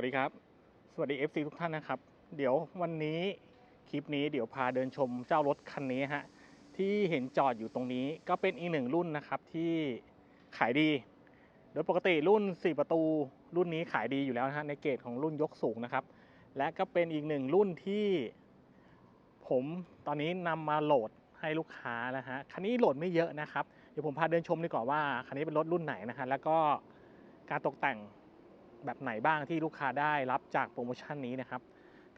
วัสดีครับ สวัสดี FC ทุกท่านนะครับ เดี๋ยววันนี้คลิปนี้เดี๋ยวพาเดินชมเจ้ารถคันนี้ฮะที่เห็นจอดอยู่ตรงนี้ก็เป็นอีกหนึ่งรุ่นนะครับที่ขายดี โดยปกติรุ่น 4 ประตูรุ่นนี้ขายดีอยู่แล้วนะฮะในเกรดของรุ่นยกสูงนะครับ และก็เป็นอีกหนึ่งรุ่นที่ ผมตอนนี้นำมาโหลดให้ลูกค้านะฮะคันนี้โหลดไม่เยอะนะครับ เดี๋ยวผมพาเดินชมดีกว่าว่าคันนี้เป็นรถรุ่นไหนนะฮะแล้วก็การตกแต่ง แบบไหนบ้างที่ลูกค้าได้รับจากโปรโมชั่นนี้นะครับ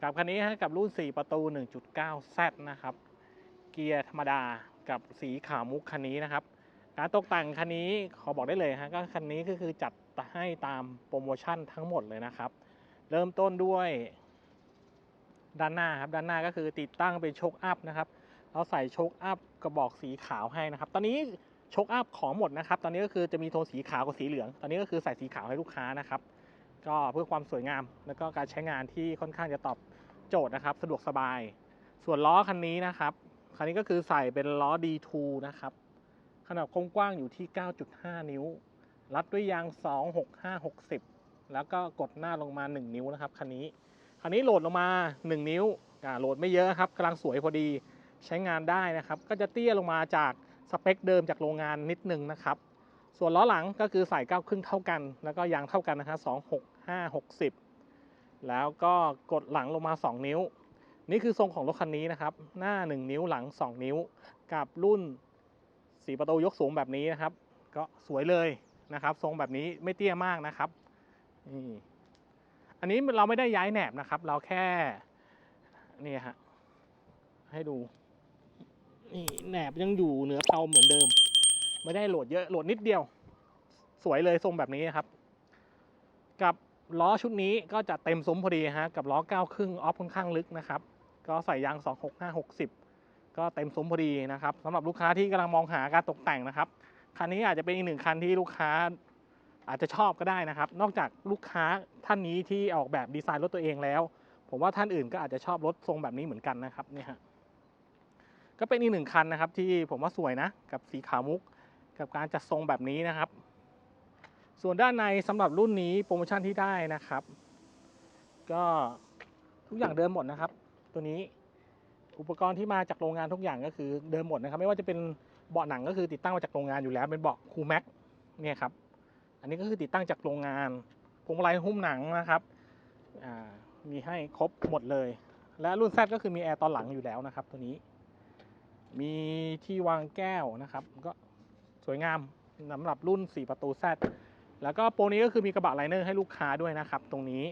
กับคันนี้ฮะกับรุ่น 4 ประตู 1.9Z นะครับ เกียร์ธรรมดากับสีขาวมุกคันนี้นะครับ การตกแต่งคันนี้ขอบอกได้เลยฮะก็คันนี้ก็คือจัดให้ตามโปรโมชั่นทั้งหมดเลยนะครับ เริ่มต้นด้วยด้านหน้าครับ ด้านหน้าก็คือติดตั้งเป็นโชคอัพนะครับ เราใส่โชคอัพกระบอกสีขาวให้นะครับ ตอนนี้โชคอัพของหมดนะครับ ตอนนี้ก็คือจะมีโทนสีขาวกับสีเหลือง ตอนนี้ก็คือใส่สีขาวให้ลูกค้านะครับ ก็เพื่อความสวยงาม แล้วก็การใช้งานที่ค่อนข้างจะตอบโจทย์นะครับ สะดวกสบาย ส่วนล้อคันนี้นะครับ คันนี้ก็คือใส่เป็นล้อ D2 นะครับขนาดกว้างอยู่ที่ 9.5 นิ้ว รัดด้วยยาง 26560 แล้วก็กดหน้าลงมา 1 นิ้วนะครับคันนี้ คันนี้โหลดลงมา 1 นิ้วโหลดไม่เยอะครับกำลังสวยพอดีใช้งานได้นะครับ ก็จะเตี้ยลงมาจากสเปคเดิมจากโรงงานนิดนึงนะครับ ส่วนล้อหลังก็คือใส่9ครึ่งเท่ากัน แล้วก็ยางเท่ากันนะครับ265 60 แล้วก็กดหลังลงมา 2 นิ้ว นี่คือทรงของรถคันนี้นะครับ หน้า 1 นิ้วหลัง 2 นิ้ว กับรุ่นสีประตูยกสูงแบบนี้นะครับ ก็สวยเลยนะครับ ทรงแบบนี้ไม่เตี้ยมากนะครับนี่อันนี้เราไม่ได้ย้ายแหนบนะครับ เราแค่นี่ฮะให้ดูนี่แหนบยังอยู่เหนือเตาเหมือนเดิม ไม่ได้โหลดเยอะโหลดนิดเดียว สวยเลยทรงแบบนี้นะครับ กับล้อชุดนี้ก็จะเต็มซุ้มพอดีฮะกับล้อ9ครึ่งออฟค่อนข้างลึกนะครับ ก็ใส่ยาง 265 60 ก็เต็มซุ้มพอดีนะครับสำหรับลูกค้าที่กำลังมองหาการตกแต่งนะครับคันนี้อาจจะเป็นอีกหนึ่งคันที่ลูกค้าอาจจะชอบก็ได้นะครับ นอกจากลูกค้าท่านนี้ที่ออกแบบดีไซน์รถตัวเองแล้ว ผมว่าท่านอื่นก็อาจจะชอบรถทรงแบบนี้เหมือนกันนะครับเนี่ยฮะก็เป็นอีกหนึ่งคันนะครับที่ผมว่าสวยนะ กับสีขาวมุก กับการจัดทรงแบบนี้นะครับ ส่วนด้านในสำหรับรุ่นนี้โปรโมชั่นที่ได้นะครับ ก็ทุกอย่างเดิมหมดนะครับ ตัวนี้อุปกรณ์ที่มาจากโรงงานทุกอย่างก็คือเดิมหมดนะครับ ไม่ว่าจะเป็นเบาะหนังก็คือติดตั้งมาจากโรงงานอยู่แล้วเป็นเบาะคูแม็กเนี่ยครับอันนี้ก็คือติดตั้งจากโรงงานพวงมาลัยหุ้มหนังนะครับมีให้ครบหมดเลย และรุ่น Z ก็คือมีแอร์ตอนหลังอยู่แล้วนะครับ ตัวนี้ มีที่วางแก้วนะครับ ก็ สวยงามสำหรับรุ่น 4 ประตู Z แล้วก็โปรนี้ก็คือมีกระบะไลเนอร์ให้ลูกค้าด้วยนะครับ ตรงนี้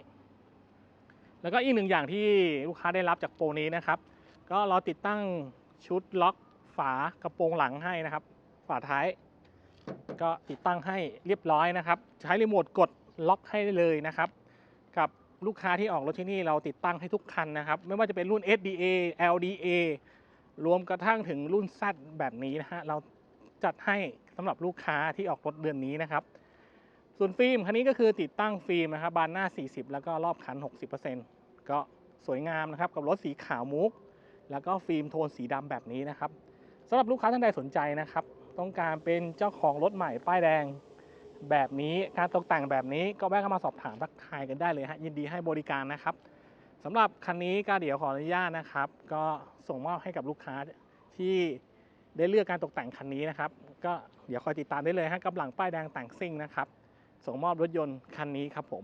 แล้วก็อีกหนึ่งอย่างที่ลูกค้าได้รับจากโปรนี้นะครับ ก็เราติดตั้งชุดล็อกฝากระโปรงหลังให้นะครับ ฝาท้าย ก็ติดตั้งให้เรียบร้อยนะครับ ใช้รีโมทกดล็อกให้เลยนะครับ กับลูกค้าที่ออกรถที่นี่เราติดตั้งให้ทุกคันนะครับ ไม่ว่าจะเป็นรุ่น SDA LDA รวมกระทั่งถึงรุ่น Z แบบนี้นะฮะเรา จัดให้สำหรับลูกค้าที่ออกรถเดือนนี้นะครับ ส่วนฟิล์มคันนี้ก็คือติดตั้งฟิล์มนะครับบานหน้า 40 แล้วก็รอบคัน 60%ก็สวยงามนะครับกับรถสีขาวมุก แล้วก็ฟิล์มโทนสีดำแบบนี้นะครับสำหรับลูกค้าท่านใดสนใจนะครับ ต้องการเป็นเจ้าของรถใหม่ป้ายแดงแบบนี้การตกแต่งแบบนี้ก็แวะเข้ามาสอบถามทักทายกันได้เลยฮะยินดีให้บริการนะครับสำหรับคันนี้ก็เดี๋ยวขออนุญาตนะครับ ก็ส่งมอบให้กับลูกค้าที่ ได้เลือกการตกแต่งคันนี้นะครับ ก็เดี๋ยวคอยติดตามได้เลยฮะกับหลังป้ายแดงแต่งซิ่งนะครับ ส่งมอบรถยนต์คันนี้ครับผม